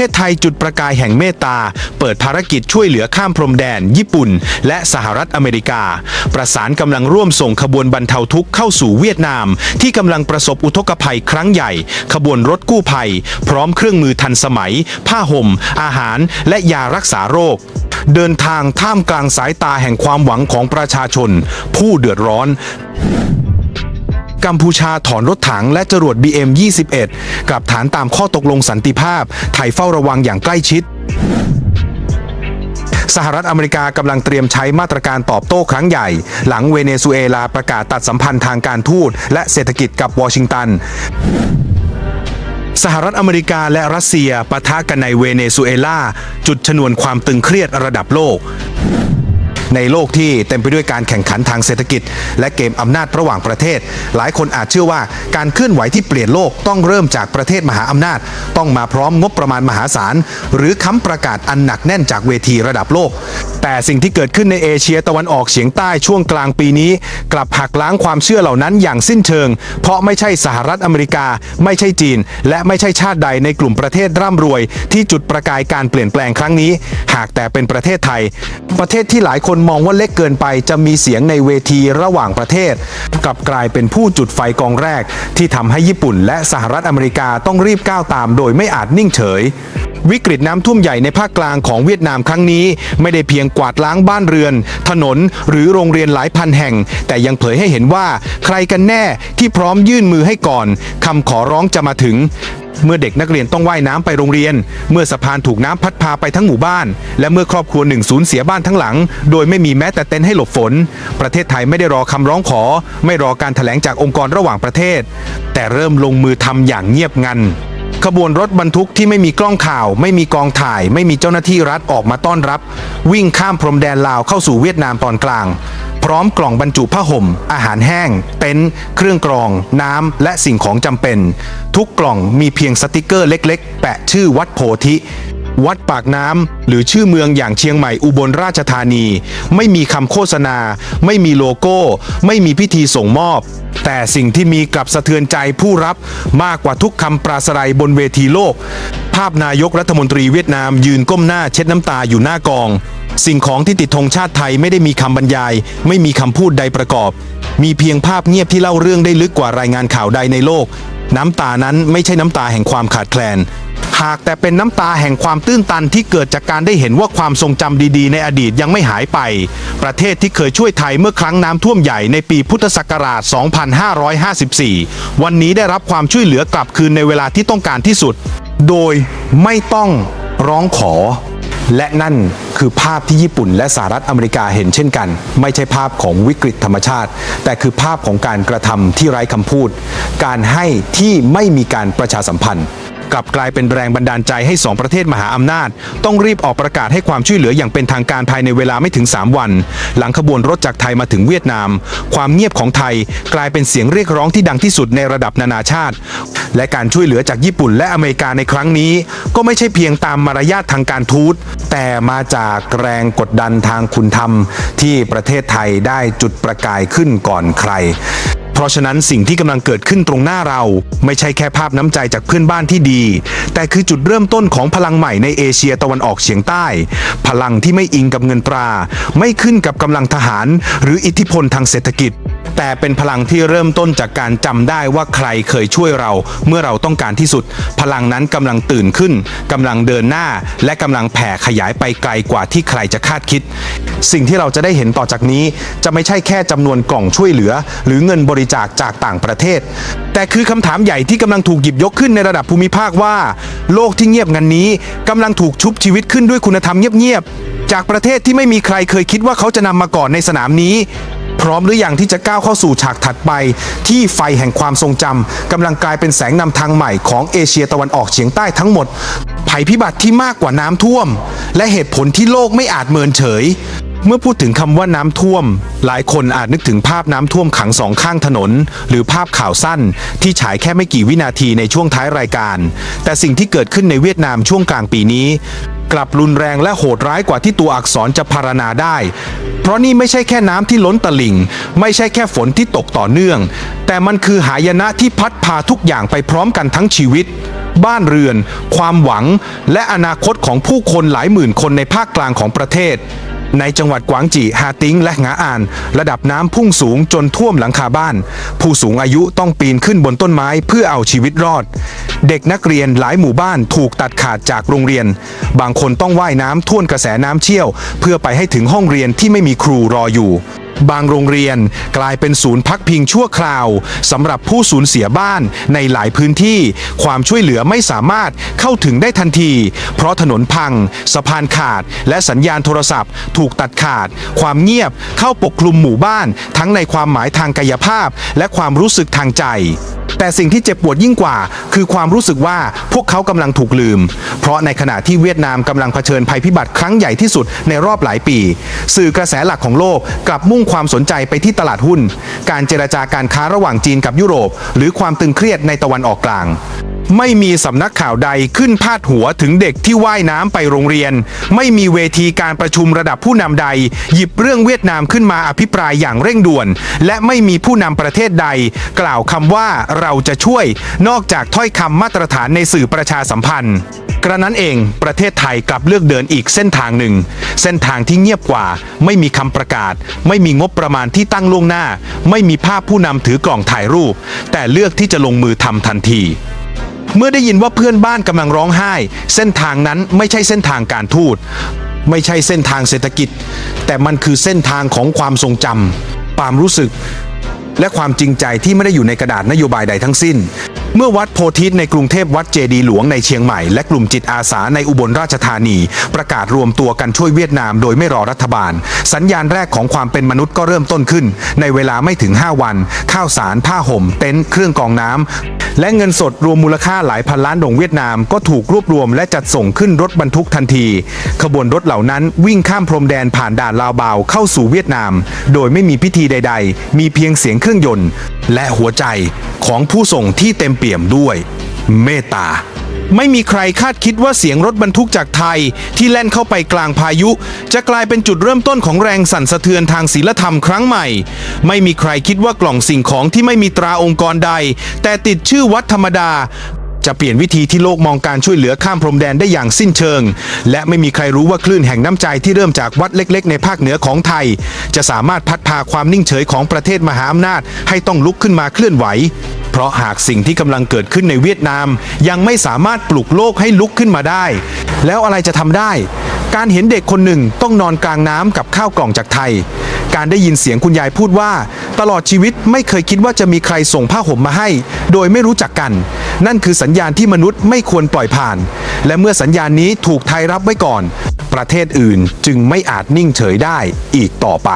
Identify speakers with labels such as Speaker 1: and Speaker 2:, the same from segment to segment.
Speaker 1: ทศไทยจุดประกายแห่งเมตตา เปิดภารกิจช่วยเหลือข้ามพรมแดน ญี่ปุ่น และสหรัฐอเมริกา ประสานกำลังร่วมส่งขบวนบรรเทาทุกข์เข้าสู่เวียดนาม ที่กำลังประสบอุทกภัยครั้งใหญ่ ขบวนรถกู้ภัย พร้อมเครื่องมือทันสมัย ผ้าห่ม อาหาร และยารักษาโรค เดินทางท่ามกลางสายตาแห่งความหวังของประชาชน ผู้เดือดร้อน กัมพูชาถอนรถถังและจรวด BM-21 กลับฐานตามข้อตกลงสันติภาพ ไทยเฝ้าระวังอย่างใกล้ชิด สหรัฐอเมริกากำลังเตรียมใช้มาตรการตอบโต้ครั้งใหญ่ หลังเวเนซุเอลาประกาศตัดสัมพันธ์ทางการทูตและเศรษฐกิจกับวอชิงตันสหรัฐอเมริกาและรัสเซียปะทะกันในเวเนซุเอลาจุดชนวนความตึงเครียดระดับโลก ในโลกที่เต็มไปด้วยการแข่งขันทางเศรษฐกิจ และเกมอำนาจระหว่างประเทศ หลายคนอาจเชื่อว่าการเคลื่อนไหวที่เปลี่ยนโลกต้องเริ่มจากประเทศมหาอำนาจ ต้องมาพร้อมงบประมาณมหาศาล หรือค้ำประกาศอันหนักแน่นจากเวทีระดับโลก แต่สิ่งที่เกิดขึ้นในเอเชียตะวันออกเฉียงใต้ช่วงกลางปีนี้ กลับหักล้างความเชื่อเหล่านั้นอย่างสิ้นเชิง เพราะไม่ใช่สหรัฐอเมริกา ไม่ใช่จีน และไม่ใช่ชาติใดในกลุ่มประเทศร่ำรวย ที่จุดประกายการเปลี่ยนแปลงครั้งนี้ หากแต่เป็นประเทศไทย ประเทศที่หลายคนมองว่าเล็กเกินไปจะมีเสียงในเวทีระหว่างประเทศ กลับกลายเป็นผู้จุดไฟกองแรก ที่ทำให้ญี่ปุ่นและสหรัฐอเมริกาต้องรีบก้าวตามโดยไม่อาจนิ่งเฉย วิกฤตน้ำท่วมใหญ่ในภาคกลางของเวียดนามครั้งนี้ ไม่ได้เพียงกวาดล้างบ้านเรือน ถนนหรือโรงเรียนหลายพันแห่ง แต่ยังเผยให้เห็นว่าใครกันแน่ที่พร้อมยื่นมือให้ก่อนคำขอร้องจะมาถึงเมื่อเด็กนักเรียนต้องว่ายน้ำไปโรงเรียน เมื่อสะพานถูกน้ำพัดพาไปทั้งหมู่บ้าน และเมื่อครอบครัวหนึ่งสูญเสียบ้านทั้งหลัง โดยไม่มีแม้แต่เต็นท์ให้หลบฝน ประเทศไทยไม่ได้รอคำร้องขอ ไม่รอการถแถลงจากองค์กรระหว่างประเทศ แต่เริ่มลงมือทำอย่างเงียบงัน ขบวนรถบรรทุกที่ไม่มีกล้องข่าว ไม่มีกองถ่าย ไม่มีเจ้าหน้าที่รัฐออกมาต้อนรับ วิ่งข้ามพรมแดนลาวเข้าสู่เวียดนามตอนกลาง พร้อมกล่องบรรจุผ้าห่ม อาหารแห้ง เต็นท์เครื่องกรอง น้ำและสิ่งของจำเป็น ทุกกล่องมีเพียงสติกเกอร์เล็ก ๆ แปะชื่อวัดโพธิ วัดปากน้ำหรือชื่อเมืองอย่างเชียงใหม่อุบลราชธานี ไม่มีคำโฆษณา ไม่มีโลโก้ ไม่มีพิธีส่งมอบ แต่สิ่งที่มีกลับสะเทือนใจผู้รับมากกว่าทุกคำปราศรัยบนเวทีโลก ภาพนายกรัฐมนตรีเวียดนามยืนก้มหน้าเช็ดน้ำตาอยู่หน้ากอง สิ่งของที่ติดธงชาติไทยไม่ได้มีคำบรรยาย ไม่มีคำพูดใดประกอบ มีเพียงภาพเงียบที่เล่าเรื่องได้ลึกกว่ารายงานข่าวใดในโลก น้ำตานั้นไม่ใช่น้ำตาแห่งความขาดแคลน หากแต่เป็นน้ำตาแห่งความตื้นตันที่เกิดจากการได้เห็นว่าความทรงจำดีๆ ในอดีตยังไม่หายไป ประเทศที่เคยช่วยไทยเมื่อครั้งน้ำท่วมใหญ่ในปีพุทธศักราช 2554 วันนี้ได้รับความช่วยเหลือกลับคืนในเวลาที่ต้องการที่สุด โดยไม่ต้องร้องขอ และนั่นคือภาพที่ญี่ปุ่นและสหรัฐอเมริกาเห็นเช่นกัน ไม่ใช่ภาพของวิกฤตธรรมชาติ แต่คือภาพของการกระทำที่ไร้คำพูด การให้ที่ไม่มีการประชาสัมพันธ์ กลับกลายเป็นแรงบันดาลใจให้สองประเทศมหาอำนาจ ต้องรีบออกประกาศให้ความช่วยเหลืออย่างเป็นทางการภายในเวลาไม่ถึง 3 วัน หลังขบวนรถจากไทยมาถึงเวียดนาม ความเงียบของไทยกลายเป็นเสียงเรียกร้องที่ดังที่สุดในระดับนานาชาติ และการช่วยเหลือจากญี่ปุ่นและอเมริกาในครั้งนี้ ก็ไม่ใช่เพียงตามมารยาททางการทูตแต่มาจากแรงกดดันทางคุณธรรม ที่ประเทศไทยได้จุดประกายขึ้นก่อนใคร ราะฉะนั้นสิ่งที่กำลังเกิดขึ้นตรงหน้าเรา ไม่ใช่แค่ภาพน้ำใจจากเพื่อนบ้านที่ดี แต่คือจุดเริ่มต้นของพลังใหม่ในเอเชียตะวันออกเฉียงใต้ พลังที่ไม่อิงกับเงินตรา ไม่ขึ้นกับกำลังทหาร หรืออิทธิพลทางเศรษฐกิจ แต่เป็นพลังที่เริ่มต้นจากการจำได้ว่าใครเคยช่วยเรา เมื่อเราต้องการที่สุด พลังนั้นกำลังตื่นขึ้นกำลังเดินหน้า และกำลังแผ่ขยายไปไกลกว่าที่ใครจะคาดคิด สิ่งที่เราจะได้เห็นต่อจากนี้ จะไม่ใช่แค่จำนวนกล่องช่วยเหลือ หรือเงินบริจาคจากต่างประเทศ แต่คือคำถามใหญ่ที่กำลังถูกหยิบยกขึ้นในระดับภูมิภาคว่า โลกที่เงียบงันนี้กำลังถูกชุบชีวิตขึ้นด้วยคุณธรรมเงียบๆจากประเทศที่ไม่มีใครเคยคิดว่าเขาจะนำมาก่อนในสนามนี้ พร้อมหรือยังที่จะก้าวเข้าสู่ฉากถัดไป ที่ไฟแห่งความทรงจำกำลังกลายเป็นแสงนำทางใหม่ของเอเชียตะวันออกเฉียงใต้ทั้งหมด ภัยพิบัติที่มากกว่าน้ำท่วม และเหตุผลที่โลกไม่อาจเมินเฉย เมื่อพูดถึงคำว่าน้ำท่วม หลายคนอาจนึกถึงภาพน้ำท่วมขังสองข้างถนน หรือภาพข่าวสั้น ที่ฉายแค่ไม่กี่วินาทีในช่วงท้ายรายการ แต่สิ่งที่เกิดขึ้นในเวียดนามช่วงกลางปีนี้ กลับรุนแรงและโหดร้ายกว่าที่ตัวอักษรจะพารณาได้ เพราะนี่ไม่ใช่แค่น้ำที่ล้นตลิ่ง ไม่ใช่แค่ฝนที่ตกต่อเนื่อง แต่มันคือหายนะที่พัดพาทุกอย่างไปพร้อมกันทั้งชีวิตบ้านเรือน ความหวัง และอนาคตของผู้คนหลายหมื่นคนในภาคกลางของประเทศ ในจังหวัดกวางจีฮาติงและงาอาน ระดับน้ำพุ่งสูงจนท่วมหลังคาบ้าน ผู้สูงอายุต้องปีนขึ้นบนต้นไม้เพื่อเอาชีวิตรอด เด็กนักเรียนหลายหมู่บ้านถูกตัดขาดจากโรงเรียน บางคนต้องว่ายน้ำท่วนกระแสน้ำเชี่ยว เพื่อไปให้ถึงห้องเรียนที่ไม่มีครูรออยู่ บางโรงเรียนกลายเป็นศูนย์พักพิงชั่วคราวสำหรับผู้สูญเสียบ้านในหลายพื้นที่ ความช่วยเหลือไม่สามารถเข้าถึงได้ทันที เพราะถนนพัง สะพานขาด และสัญญาณโทรศัพท์ ถูกตัดขาด ความเงียบเข้าปกคลุมหมู่บ้าน ทั้งในความหมายทางกายภาพ และความรู้สึกทางใจแต่สิ่งที่เจ็บปวดยิ่งกว่า คือความรู้สึกว่าพวกเขากำลังถูกลืม เพราะในขณะที่เวียดนามกำลังเผชิญภัยพิบัติครั้งใหญ่ที่สุดในรอบหลายปี สื่อกระแสหลักของโลกกลับมุ่งความสนใจไปที่ตลาดหุ้น การเจรจาการค้าระหว่างจีนกับยุโรป หรือความตึงเครียดในตะวันออกกลาง ไม่มีสำนักข่าวใดขึ้นพาดหัวถึงเด็กที่ว่ายน้ำไปโรงเรียน ไม่มีเวทีการประชุมระดับผู้นำใด หยิบเรื่องเวียดนามขึ้นมาอภิปรายอย่างเร่งด่วน และไม่มีผู้นำประเทศใด กล่าวคำว่าเราจะช่วย นอกจากถ้อยคำมาตรฐานในสื่อประชาสัมพันธ์ กระนั้นเองประเทศไทยกลับเลือกเดินอีกเส้นทางหนึ่ง เส้นทางที่เงียบกว่า ไม่มีคำประกาศ ไม่มีงบประมาณที่ตั้งล่วงหน้า ไม่มีภาพผู้นำถือกล่องถ่ายรูป แต่เลือกที่จะลงมือทำทันทีเมื่อได้ยินว่าเพื่อนบ้านกำลังร้องไห้ เส้นทางนั้นไม่ใช่เส้นทางการทูต ไม่ใช่เส้นทางเศรษฐกิจ แต่มันคือเส้นทางของความทรงจำความรู้สึก และความจริงใจที่ไม่ได้อยู่ในกระดาษนโยบายใดทั้งสิ้น เมื่อวัดโพธิตในกรุงเทพวัดเจดีหลวงในเชียงใหม่และกลุ่มจิตอาสาในอุบลราชธานี ประกาศรวมตัวกันช่วยเวียดนามโดยไม่รอรัฐบาล สัญญาณแรกของความเป็นมนุษย์ก็เริ่มต้นขึ้น ในเวลาไม่ถึง 5 วัน ข้าวสารผ้าห่ม เต็นท์เครื่องกองน้ำและเงินสดรวมมูลค่าหลายพันล้านดงเวียดนามก็ถูกรวบรวมและจัดส่งขึ้นรถบรรทุกทันที ขบวนรถเหล่านั้นวิ่งข้ามพรมแดนผ่านด่านลาวบาวเข้าสู่เวียดนาม โดยไม่มีพิธีใด ๆ มีเพียงเสียงเครื่องยนต์ และหัวใจของผู้ส่งที่เต็มเปี่ยมด้วย เมตตา ไม่มีใครคาดคิดว่าเสียงรถบรรทุกจากไทย ที่แล่นเข้าไปกลางพายุ จะกลายเป็นจุดเริ่มต้นของแรงสั่นสะเทือนทางศีลธรรมครั้งใหม่ ไม่มีใครคิดว่ากล่องสิ่งของที่ไม่มีตราองค์กรใด แต่ติดชื่อวัดธรรมดาจะเปลี่ยนวิธีที่โลกมองการช่วยเหลือข้ามพรมแดนได้อย่างสิ้นเชิง และไม่มีใครรู้ว่าคลื่นแห่งน้ำใจที่เริ่มจากวัดเล็ก ๆ ในภาคเหนือของไทย จะสามารถพัดพาความนิ่งเฉยของประเทศมหาอำนาจ ให้ต้องลุกขึ้นมาเคลื่อนไหว เพราะหากสิ่งที่กำลังเกิดขึ้นในเวียดนาม ยังไม่สามารถปลุกโลกให้ลุกขึ้นมาได้ แล้วอะไรจะทำได้ การเห็นเด็กคนหนึ่งต้องนอนกลางน้ำกับข้าวกล่องจากไทย การได้ยินเสียงคุณยายพูดว่า ตลอดชีวิตไม่เคยคิดว่าจะมีใครส่งผ้าห่มมาให้ โดยไม่รู้จักกัน นั่นคือสัญญาณที่มนุษย์ไม่ควรปล่อยผ่าน และเมื่อสัญญาณนี้ถูกไทยรับไว้ก่อน ประเทศอื่นจึงไม่อาจนิ่งเฉยได้อีกต่อไป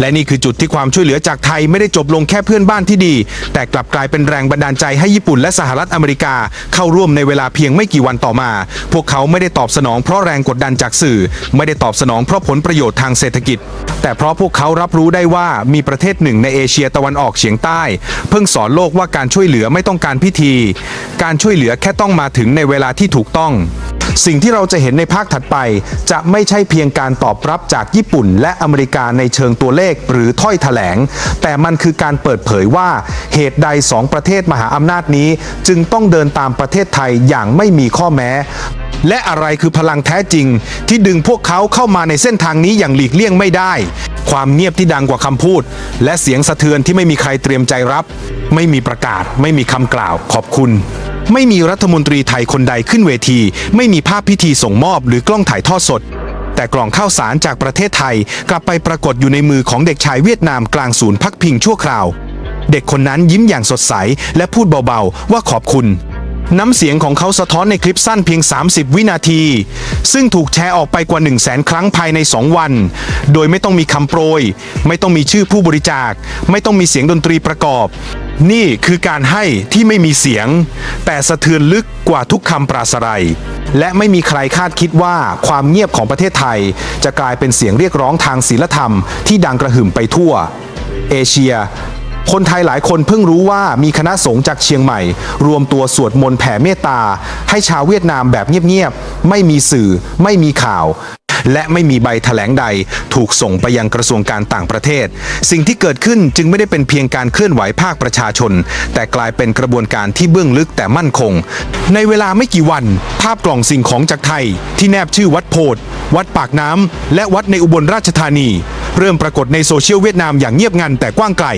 Speaker 1: และนี่คือจุดที่ความช่วยเหลือจากไทยไม่ได้จบลงแค่เพื่อนบ้านที่ดี แต่กลับกลายเป็นแรงบันดาลใจให้ญี่ปุ่นและสหรัฐอเมริกา เข้าร่วมในเวลาเพียงไม่กี่วันต่อมา พวกเขาไม่ได้ตอบสนองเพราะแรงกดดันจากสื่อ ไม่ได้ตอบสนองเพราะผลประโยชน์ทางเศรษฐกิจ แต่เพราะพวกเขารับรู้ได้ว่ามีประเทศหนึ่งในเอเชียตะวันออกเฉียงใต้ เพิ่งสอนโลกว่าการช่วยเหลือไม่ต้องการพิธี การช่วยเหลือแค่ต้องมาถึงในเวลาที่ถูกต้องสิ่งที่เราจะเห็นในภาคถัดไป จะไม่ใช่เพียงการตอบรับจากญี่ปุ่นและอเมริกาในเชิงตัวเลขขหรือถ้อยแถลง แต่มันคือการเปิดเผยว่าเหตุใดสองประเทศมหาอำนาจนี้ จึงต้องเดินตามประเทศไทยอย่างไม่มีข้อแม้ และอะไรคือพลังแท้จริง ที่ดึงพวกเขาเข้ามาในเส้นทางนี้อย่างหลีกเลี่ยงไม่ได้ ความเงียบที่ดังกว่าคำพูด และเสียงสะเทือนที่ไม่มีใครเตรียมใจรับ ไม่มีประกาศ ไม่มีคำกล่าว ขอบคุณไม่มีรัฐมนตรีไทยคนใดขึ้นเวที ไม่มีภาพพิธีส่งมอบหรือกล้องถ่ายทอดสด แต่กล่องข้าวสารจากประเทศไทย กลับไปปรากฏอยู่ในมือของเด็กชายเวียดนามกลางศูนย์พักพิงชั่วคราว เด็กคนนั้นยิ้มอย่างสดใส และพูดเบาๆ ว่าขอบคุณ น้ำเสียงของเขาสะท้อนในคลิปสั้นเพียง 30 วินาที ซึ่งถูกแชร์ออกไปกว่า 1 0 0 0 0แสนครั้งภายใน 2 วัน โดยไม่ต้องมีคำโปรย ไม่ต้องมีชื่อผู้บริจาค ไม่ต้องมีเสียงดนตรีประกอบ นี่คือการให้ที่ไม่มีเสียง แต่สะเทือนลึกกว่าทุกคำปราศรัย และไม่มีใครคาดคิดว่าความเงียบของประเทศไทย จะกลายเป็นเสียงเรียกร้องทางศีลธรรมที่ดังกระหึ่มไปทั่ว เอเชีย คนไทยหลายคนเพิ่งรู้ว่ามีคณะสงฆ์จากเชียงใหม่ รวมตัวสวดมนต์แผ่เมตตา ให้ชาวเวียดนามแบบเงียบๆไม่มีสื่อ ไม่มีข่าว และไม่มีใบแถลงใด ถูกส่งไปยังกระทรวงการต่างประเทศ สิ่งที่เกิดขึ้นจึงไม่ได้เป็นเพียงการเคลื่อนไหวภาคประชาชน แต่กลายเป็นกระบวนการที่เบื้องลึกแต่มั่นคง ในเวลาไม่กี่วัน ภาพกล่องสิ่งของจากไทย ที่แนบชื่อวัดโพธิ์วัดปากน้ำและวัดในอุบลราชธานี เริ่มปรากฏในโซเชียลเวียดนามอย่างเงียบงันแต่กว้างไกล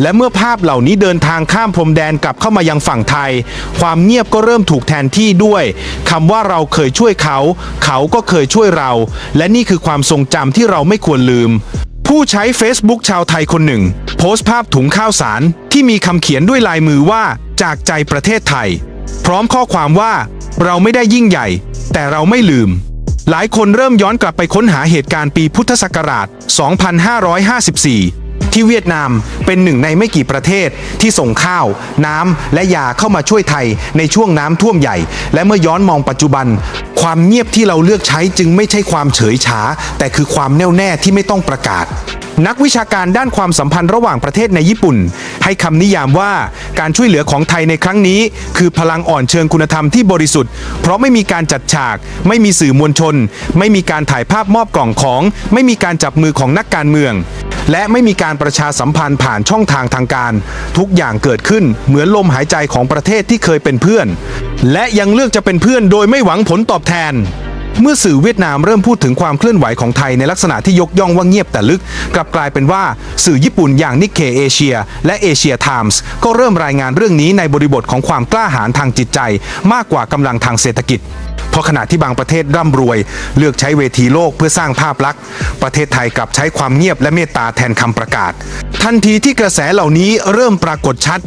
Speaker 1: และเมื่อภาพเหล่านี้เดินทางข้ามพรมแดนกลับเข้ามายังฝั่งไทย ความเงียบก็เริ่มถูกแทนที่ด้วยคำว่าเราเคยช่วยเขา เขาก็เคยช่วยเรา และนี่คือความทรงจำที่เราไม่ควรลืม ผู้ใช้ Facebook ชาวไทยคนหนึ่ง โพสต์ภาพถุงข้าวสาร ที่มีคำเขียนด้วยลายมือว่า จากใจประเทศไทย พร้อมข้อความว่า เราไม่ได้ยิ่งใหญ่ แต่เราไม่ลืมหลายคนเริ่มย้อนกลับไปค้นหาเหตุการณ์ปีพุทธศักราช 2554 ที่เวียดนามเป็นหนึ่งในไม่กี่ประเทศที่ส่งข้าว น้ำและยาเข้ามาช่วยไทยในช่วงน้ำท่วมใหญ่ และเมื่อย้อนมองปัจจุบัน ความเงียบที่เราเลือกใช้จึงไม่ใช่ความเฉยชาแต่คือความแน่วแน่ที่ไม่ต้องประกาศนักวิชาการด้านความสัมพันธ์ระหว่างประเทศในญี่ปุ่น ให้คำนิยามว่าการช่วยเหลือของไทยในครั้งนี้ คือพลังอ่อนเชิงคุณธรรมที่บริสุทธิ์ เพราะไม่มีการจัดฉาก ไม่มีสื่อมวลชน ไม่มีการถ่ายภาพมอบกล่องของ ไม่มีการจับมือของนักการเมือง และไม่มีการประชาสัมพันธ์ผ่านช่องทางทางการ ทุกอย่างเกิดขึ้นเหมือนลมหายใจของประเทศที่เคยเป็นเพื่อน และยังเลือกจะเป็นเพื่อนโดยไม่หวังผลตอบแทน เมื่อสื่อเวียดนามเริ่มพูดถึงความเคลื่อนไหวของไทยในลักษณะที่ยกย่องว่าเงียบแต่ลึก กลับกลายเป็นว่าสื่อญี่ปุ่นอย่างนิกเคเอเชียและเอเชียไทมส์ก็เริ่มรายงานเรื่องนี้ในบริบทของความกล้าหาญทางจิตใจ มากกว่ากำลังทางเศรษฐกิจเพราะขณะที่บางประเทศร่ำรวย เลือกใช้เวทีโลกเพื่อสร้างภาพลักษณ์ ประเทศไทยกลับใช้ความเงียบและเมตตาแทนคำประกาศ ทันทีที่กระแสเหล่านี้เริ่มปรากฏชัด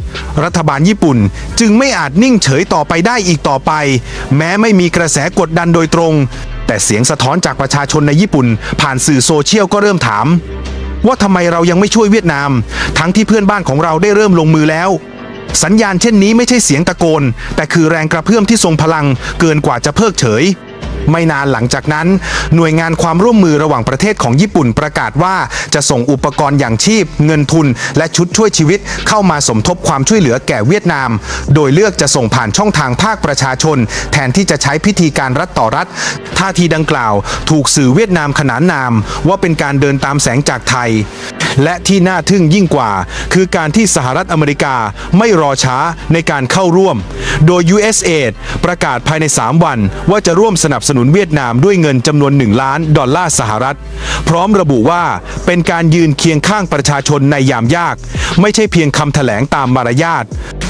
Speaker 1: รัฐบาลญี่ปุ่น จึงไม่อาจนิ่งเฉยต่อไปได้อีกต่อไป แม้ไม่มีกระแสกดดันโดยตรง แต่เสียงสะท้อนจากประชาชนในญี่ปุ่น ผ่านสื่อโซเชียลก็เริ่มถาม ว่าทำไมเรายังไม่ช่วยเวียดนาม ทั้งที่เพื่อนบ้านของเราได้เริ่มลงมือแล้ว สัญญาณเช่นนี้ไม่ใช่เสียงตะโกน แต่คือแรงกระเพื่อมที่ทรงพลังเกินกว่าจะเพิกเฉย ไม่นานหลังจากนั้น หน่วยงานความร่วมมือระหว่างประเทศของญี่ปุ่นประกาศว่าจะส่งอุปกรณ์อย่างชีพ เงินทุน และชุดช่วยชีวิตเข้ามาสมทบความช่วยเหลือแก่เวียดนาม โดยเลือกจะส่งผ่านช่องทางภาคประชาชน แทนที่จะใช้พิธีการรัฐต่อรัฐ ท่าทีดังกล่าว ถูกสื่อเวียดนามขนานนาม ว่าเป็นการเดินตามแสงจากไทย และที่น่าทึ่งยิ่งกว่า คือการที่สหรัฐอเมริกาไม่รอช้าในการเข้าร่วม โดย USAID ประกาศภายใน 3 วันว่าจะร่วมสนับสนุนนุนเวียดนามด้วยเงินจำนวน 1 ล้านดอลลาร์สหรัฐ พร้อมระบุว่าเป็นการยืนเคียงข้างประชาชนในยามยาก ไม่ใช่เพียงคำแถลงตามมารยาท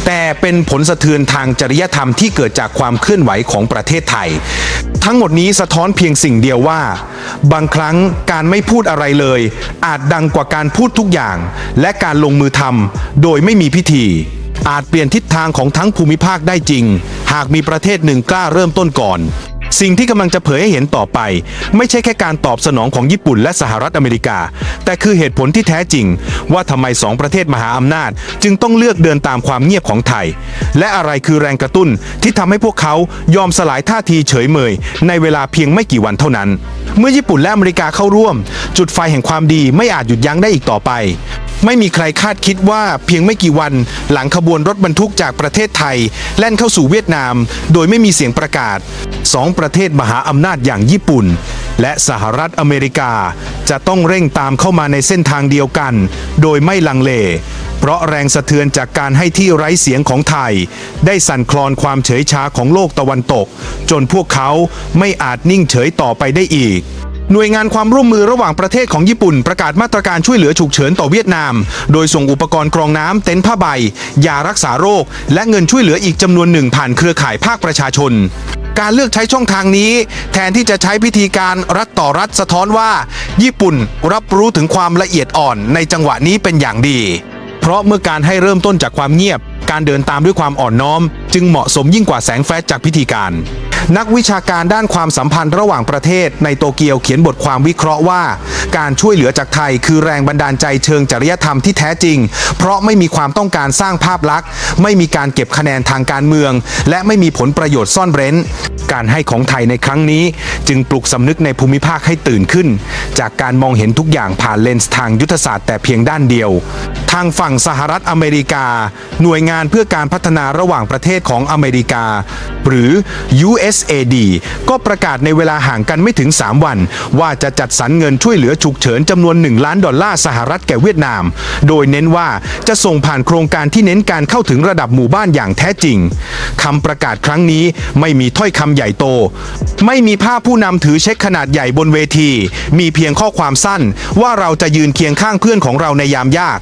Speaker 1: แต่เป็นผลสะเทือนทางจริยธรรมที่เกิดจากความเคลื่อนไหวของประเทศไทย ทั้งหมดนี้สะท้อนเพียงสิ่งเดียวว่า บางครั้งการไม่พูดอะไรเลย อาจดังกว่าการพูดทุกอย่าง และการลงมือทำโดยไม่มีพิธี อาจเปลี่ยนทิศทางของทั้งภูมิภาคได้จริง หากมีประเทศหนึ่งกล้าเริ่มต้นก่อน สิ่งที่กำลังจะเผยให้เห็นต่อไป ไม่ใช่แค่การตอบสนองของญี่ปุ่นและสหรัฐอเมริกา แต่คือเหตุผลที่แท้จริง ว่าทำไมสองประเทศมหาอำนาจ จึงต้องเลือกเดินตามความเงียบของไทย และอะไรคือแรงกระตุ้นที่ทำให้พวกเขายอมสลายท่าทีเฉยเมย ในเวลาเพียงไม่กี่วันเท่านั้น เมื่อญี่ปุ่นและอเมริกาเข้าร่วม จุดไฟแห่งความดีไม่อาจหยุดยั้งได้อีกต่อไป ไม่มีใครคาดคิดว่าเพียงไม่กี่วันหลังขบวนรถบรรทุกจากประเทศไทย แล่นเข้าสู่เวียดนาม โดยไม่มีเสียงประกาศสองประเทศมหาอำนาจอย่างญี่ปุ่น และสหรัฐอเมริกา จะต้องเร่งตามเข้ามาในเส้นทางเดียวกัน โดยไม่ลังเล เพราะแรงสะเทือนจากการให้ที่ไร้เสียงของไทย ได้สั่นคลอนความเฉยชาของโลกตะวันตก จนพวกเขาไม่อาจนิ่งเฉยต่อไปได้อีก หน่วยงานความร่วมมือระหว่างประเทศของญี่ปุ่นประกาศมาตรการช่วยเหลือฉุกเฉินต่อเวียดนาม โดยส่งอุปกรณ์กรองน้ำเต็นท์ผ้าใบ ยารักษาโรค และเงินช่วยเหลืออีกจำนวนหนึ่งผ่านเครือข่ายภาคประชาชน การเลือกใช้ช่องทางนี้ แทนที่จะใช้พิธีการรัฐต่อรัฐสะท้อนว่า ญี่ปุ่นรับรู้ถึงความละเอียดอ่อนในจังหวะนี้เป็นอย่างดี เพราะเมื่อการให้เริ่มต้นจากความเงียบ การเดินตามด้วยความอ่อนน้อม จึงเหมาะสมยิ่งกว่าแสงแฟลชจากพิธีการ นักวิชาการด้านความสัมพันธ์ระหว่างประเทศในโตเกียวเขียนบทความวิเคราะห์ว่า การช่วยเหลือจากไทยคือแรงบันดาลใจเชิงจริยธรรมที่แท้จริง เพราะไม่มีความต้องการสร้างภาพลักษณ์ ไม่มีการเก็บคะแนนทางการเมือง และไม่มีผลประโยชน์ซ่อนเร้น การให้ของไทยในครั้งนี้ จึงปลุกสำนึกในภูมิภาคให้ตื่นขึ้น จากการมองเห็นทุกอย่างผ่านเลนส์ทางยุทธศาสตร์แต่เพียงด้านเดียว ทางฝั่งสหรัฐอเมริกา หน่วยงานเพื่อการพัฒนาระหว่างประเทศของอเมริกา หรือ u USAID ก็ประกาศในเวลาห่างกันไม่ถึง 3 วัน ว่าจะจัดสรรเงินช่วยเหลือฉุกเฉินจำนวน 1 ล้านดอลลาร์สหรัฐแก่เวียดนาม โดยเน้นว่าจะส่งผ่านโครงการที่เน้นการเข้าถึงระดับหมู่บ้านอย่างแท้จริงคำประกาศครั้งนี้ไม่มีถ้อยคำใหญ่โต ไม่มีภาพผู้นำถือเช็คขนาดใหญ่บนเวที มีเพียงข้อความสั้นว่าเราจะยืนเคียงข้างเพื่อนของเราในยามยาก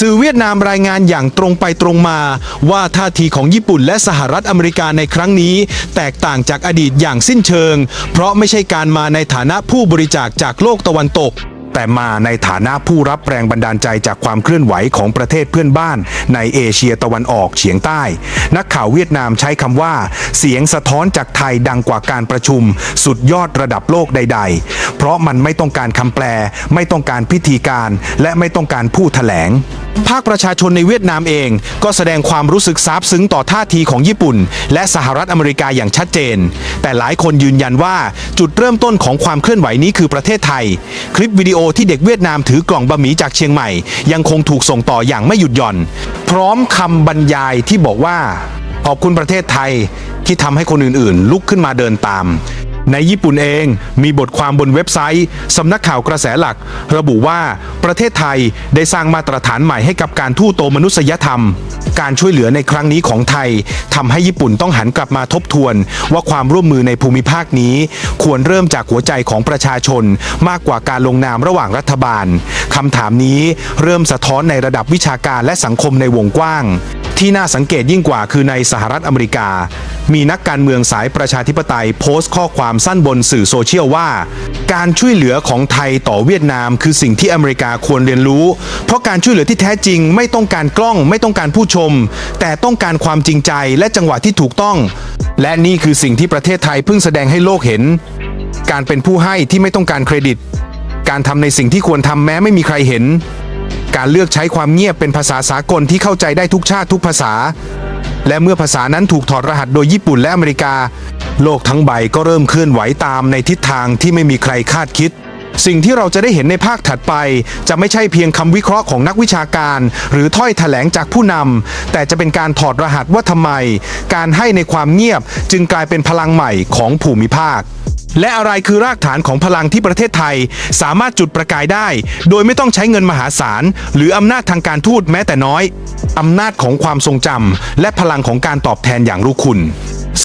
Speaker 1: สื่อเวียดนามรายงานอย่างตรงไปตรงมา ว่าท่าทีของญี่ปุ่นและสหรัฐอเมริกาในครั้งนี้ แตกต่างจากอดีตอย่างสิ้นเชิง เพราะไม่ใช่การมาในฐานะผู้บริจาคจากโลกตะวันตก แต่มาในฐานะผู้รับแรงบันดาลใจจากความเคลื่อนไหวของประเทศเพื่อนบ้านในเอเชียตะวันออกเฉียงใต้ นักข่าวเวียดนามใช้คำว่า เสียงสะท้อนจากไทยดังกว่าการประชุม สุดยอดระดับโลกใด ๆ เพราะมันไม่ต้องการคำแปล ไม่ต้องการพิธีการและไม่ต้องการผู้แถลงภาคประชาชนในเวียดนามเองก็แสดงความรู้สึกซาบซึ้งต่อท่าทีของญี่ปุ่น และสหรัฐอเมริกาอย่างชัดเจน แต่หลายคนยืนยันว่าจุดเริ่มต้นของความเคลื่อนไหวนี้คือประเทศไทย คลิปวิดีโอที่เด็กเวียดนามถือกล่องบะหมี่จากเชียงใหม่ ยังคงถูกส่งต่ออย่างไม่หยุดหย่อน พร้อมคำบรรยายที่บอกว่า ขอบคุณประเทศไทยที่ทำให้คนอื่นๆ ลุกขึ้นมาเดินตาม ในญี่ปุ่นเองมีบทความบนเว็บไซต์สำนักข่าวกระแสหลัก ระบุว่าประเทศไทยได้สร้างมาตรฐานใหม่ให้กับการทูตโตมนุษยธรรม การช่วยเหลือในครั้งนี้ของไทยทำให้ญี่ปุ่นต้องหันกลับมาทบทวน ว่าความร่วมมือในภูมิภาคนี้ ควรเริ่มจากหัวใจของประชาชน มากกว่าการลงนามระหว่างรัฐบาลคำถามนี้เริ่มสะท้อนในระดับวิชาการและสังคมในวงกว้าง ที่น่าสังเกตยิ่งกว่าคือในสหรัฐอเมริกา มีนักการเมืองสายประชาธิปไตยโพสต์ข้อความสั้นบนสื่อโซเชียลว่า การช่วยเหลือของไทยต่อเวียดนามคือสิ่งที่อเมริกาควรเรียนรู้ เพราะการช่วยเหลือที่แท้จริง ไม่ต้องการกล้องไม่ต้องการผู้ชม แต่ต้องการความจริงใจและจังหวะที่ถูกต้อง และนี่คือสิ่งที่ประเทศไทยเพิ่งแสดงให้โลกเห็น การเป็นผู้ให้ที่ไม่ต้องการเครดิต การทำในสิ่งที่ควรทำแม้ไม่มีใครเห็น การเลือกใช้ความเงียบเป็นภาษาสากลที่เข้าใจได้ทุกชาติทุกภาษา และเมื่อภาษานั้นถูกถอดรหัสโดยญี่ปุ่นและอเมริกา โลกทั้งใบก็เริ่มเคลื่อนไหวตามในทิศทางที่ไม่มีใครคาดคิด สิ่งที่เราจะได้เห็นในภาคถัดไป จะไม่ใช่เพียงคำวิเคราะห์ของนักวิชาการ หรือถ้อยแถลงจากผู้นำแต่จะเป็นการถอดรหัสว่าทำไม การให้ในความเงียบจึงกลายเป็นพลังใหม่ของภูมิภาค และอะไรคือรากฐานของพลังที่ประเทศไทย สามารถจุดประกายได้ โดยไม่ต้องใช้เงินมหาศาล หรืออำนาจทางการทูตแม้แต่น้อย อำนาจของความทรงจำและพลังของการตอบแทนอย่างรู้คุณ